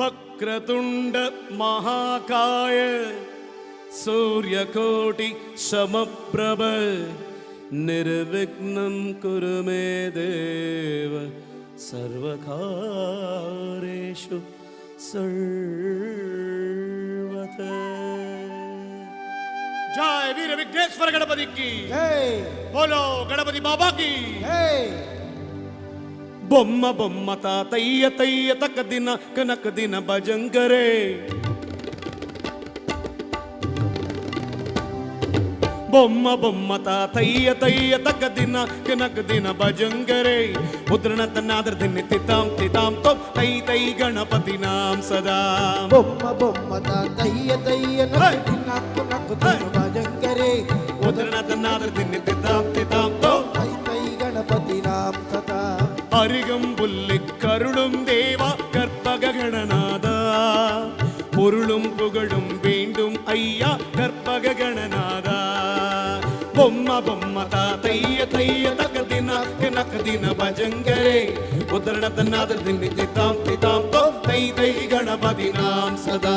वक्रतुण्ड महाकाय सूर्यकोटि समप्रभ निर्विघ्नं कुरु मे देव सर्वकारेषु सर्वथा जय वीर विघ्नेश्वर गणपति की Hey! बोलो गणपति बाबा की Hey! బొమ్మ బొమ్మ తాతయ్య తయ్య తక దిన కనక దిన భజంగరే బొమ్మ బొమ్మ తాతయ్య తయ్య తక దిన కనక దిన భజంగరే ముద్రణ నాదర్ దిన్ని తితాం తితాం తో తై తై గణపతి నాం సదా బొమ్మ బొమ్మ తయ్య తయ్య నక్కు నక్కు నక్కు తిను భజంకరే ముద్రణ నాదర్ దిన్ని తితాం తితాం తో తై తై గణపతి రామ్ సదా அருகம்புல்லு கருளும் தேவா கற்பக கணநாதா பொருளும் புகழும் வேண்டும் ஐயா கற்பக கணநாதா பொம்ம பொம்ம தா தைய தைய தக தின கனக தின பஜங்கரே உதரணத்தநாத தின்னி தித்தாம் தித்தாம் தோ தை தை கணபதி நாம் சதா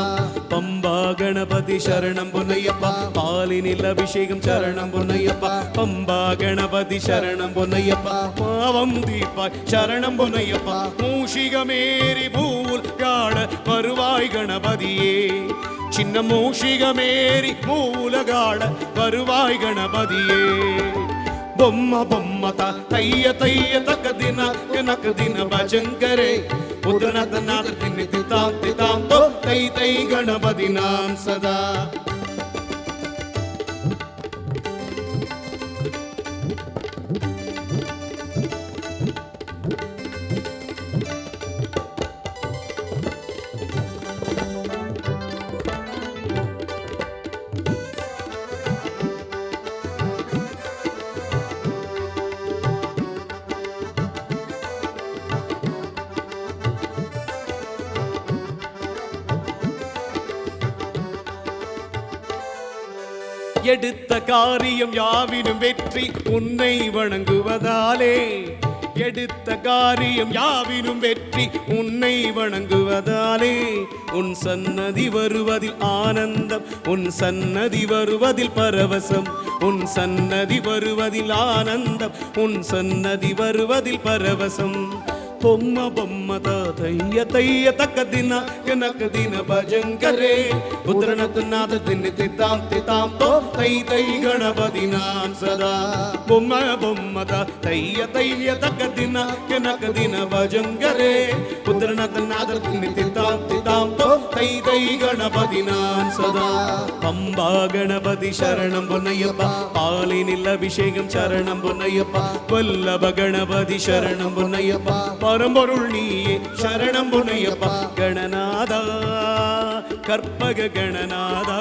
பம்பா கணபதி சரணம் பொன்னையப்பா பாலினில் அபிஷேகம் சரணம் பொன்னையப்பா பம்பா கணபதி சரணம் பொன்னையப்பா பாவம் தீப்பாய் சரணம் பொன்னையப்பா மூஷிகமேரி பூல் காட வருவாய் கணபதியே சின்ன மூஷிகமேரி மூலகாட வருவாய் கணபதியே బొమ్మ బొమ్మ త తయ్య తయ్య తక దిన కనక దిన భజంకరే ఉదనత నాద गणपति गणपतिनां सदा எடுத்த காரியம் யாவினும் வெற்றி உன்னை வணங்குவதாலே. எடுத்த காரியம் யாவினும் வெற்றி உன்னை வணங்குவதாலே. உன் சன்னதி வருவதில் ஆனந்தம் உன் சன்னதி வருவதில் பரவசம் உன் சன்னதி வருவதில் ஆனந்தம் உன் சன்னதி வருவதில் பரவசம். பொம்ம பொம்ம தைய தைய தக்க தின கனக தின பஜங்கரே புத்திரனத்து நாத தின்னு தித்தாம் தித்தாம் தோ தை தை கணபதி நான் சதா பொம்ம பொம்ம தைய தைய தக்க தின கனக தின பஜங்கரே புத்திரனத்து நாத தின்னு தித்தாம் கணபதி நான் சதா. பம்பா கணபதி சரணம் பொன்னையப்பா. பாலினில் அபிஷேகம் சரணம் பொன்னையப்பா. வல்லப கணபதி சரணம் பொன்னையப்பா. பரம்பொருள் நீயே சரணம் பொன்னையப்பா. கணநாதா கற்பக கணநாதா.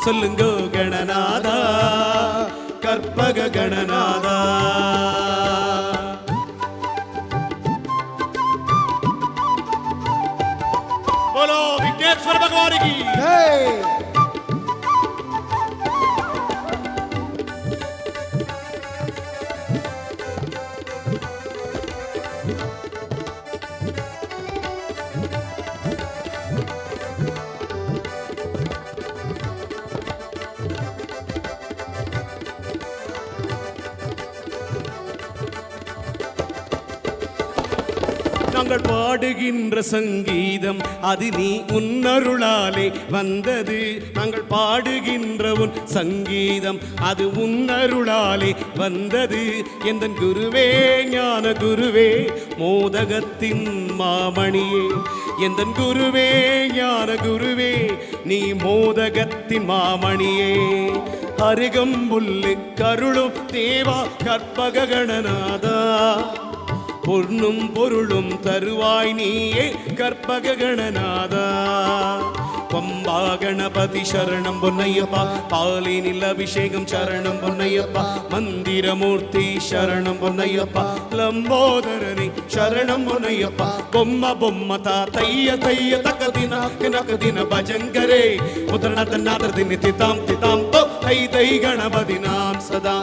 சொல்லுங்க கணநாதா. நாங்கள் பாடுகின்ற சங்கீதம் அது நீ உன்னருளாலே வந்தது. நாங்கள் பாடுகின்ற உன் சங்கீதம் அது உன்னருளாலே வந்தது. எந்த குருவே ஞான குருவே மோதகத்தின் மாமணியே. எந்த குருவே ஞான குருவே நீ மோதகத்தின் மாமணியே. அருகம் புல்லு கருளும் தேவா கற்பக கணநாதா பொன்னும் பொருளும் தருவாய் நீயே கற்பக கணநாதா. பம்பா கணபதி சரணம் பொன்னையப்பா பாலினில் அபிஷேகம் சரணம் பொன்னையப்பா மந்திரமூர்த்தி சரணம் பொன்னையப்பா லம்போதரனி சரணம் பொன்னையப்பா. பொம்ம பொம்ம தா தைய தைய தக்க தின கனக தின பஜங்கரே. முதிரணத நாதர் தினி திதாம் திதாம் தோ தை தை கணபதி நாம் சதா.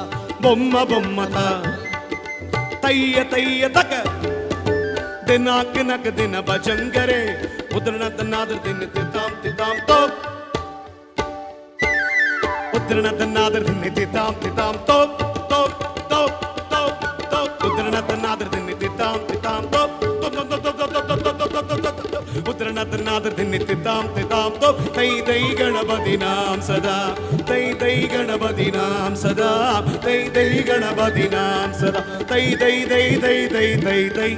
तय तय तक दिनाक नक दिन बजंगरे उदरनत नादर दिन तिताम तिताम तो उदरनत नादर दिन तिताम तिताम तो तो तो तो तो उदरनत नादर दिन तिताम तिताम तो तो तो तो तो तो तो तो तो तो नादर दिन तिताम प्राप्तो तैतै गणपतीनां सदा तैतै गणपतीनां सदा तैतै गणपतीनां सदा तैतै दै दै दै दै दै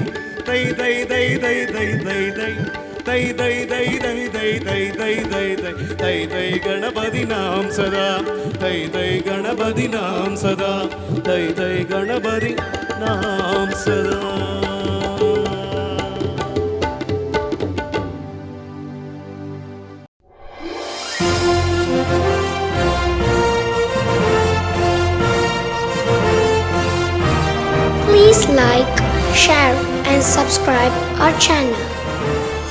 दै दै दै दै दै दै दै தை தை தை தை தை தை தை தை தை தை தை கணபதி நாம் சதா தை தை கணபதி நாம் சதா தை தை கணபதி நாம் சதா share, and subscribe our channel.